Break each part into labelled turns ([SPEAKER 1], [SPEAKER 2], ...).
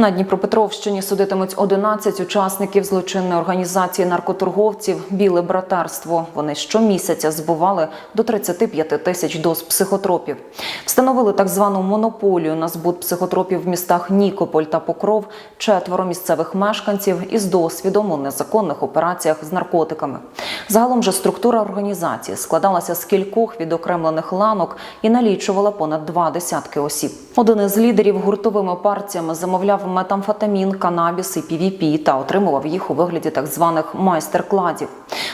[SPEAKER 1] На Дніпропетровщині судитимуть 11 учасників злочинної організації наркоторговців Біле братерство. Вони щомісяця збували до 35 тисяч доз психотропів. Встановили так звану монополію на збут психотропів в містах Нікополь та Покров четверо місцевих мешканців із досвідом у незаконних операціях з наркотиками. Загалом же структура організації складалася з кількох відокремлених ланок і налічувала понад два десятки осіб. Один із лідерів гуртовими партіями замовляв метамфетамін, канабіс і півіпі та отримував їх у вигляді так званих майстер-кладів.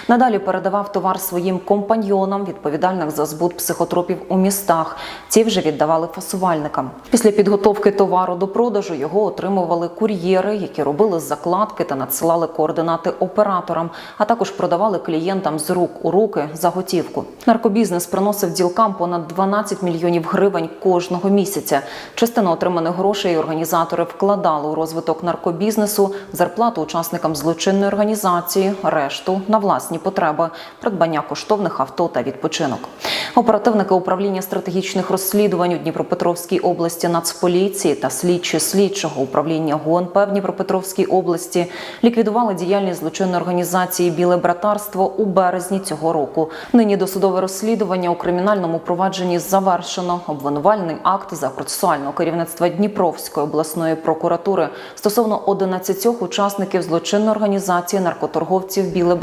[SPEAKER 1] Надалі передавав товар своїм компаньйонам, відповідальних за збут психотропів у містах. Ці вже віддавали фасувальникам. Після підготовки товару до продажу його отримували кур'єри, які робили закладки та надсилали координати операторам, а також продавали клієнтам з рук у руки за готівку. Наркобізнес приносив ділкам понад 12 мільйонів гривень кожного місяця. Частину отриманих грошей організатори вкладали у розвиток наркобізнесу, зарплату учасникам злочинної організації, решту на власні потреби, придбання коштовних авто та відпочинок. Оперативники управління стратегічних розслідувань у Дніпропетровській області Нацполіції та слідчі слідчого управління ГУНП в Дніпропетровській області ліквідували діяльність злочинної організації Біле братерство у березні цього року. Нині досудове розслідування у кримінальному провадженні завершено. Обвинувальний акт за процесуального керівництва Дніпровської обласної прокуратури стосовно 11 учасників злочинної організації наркоторговців Біле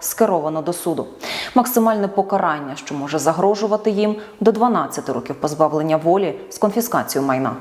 [SPEAKER 1] скеровано до суду. Максимальне покарання, що може загрожувати їм до 12 років позбавлення волі з конфіскацією майна.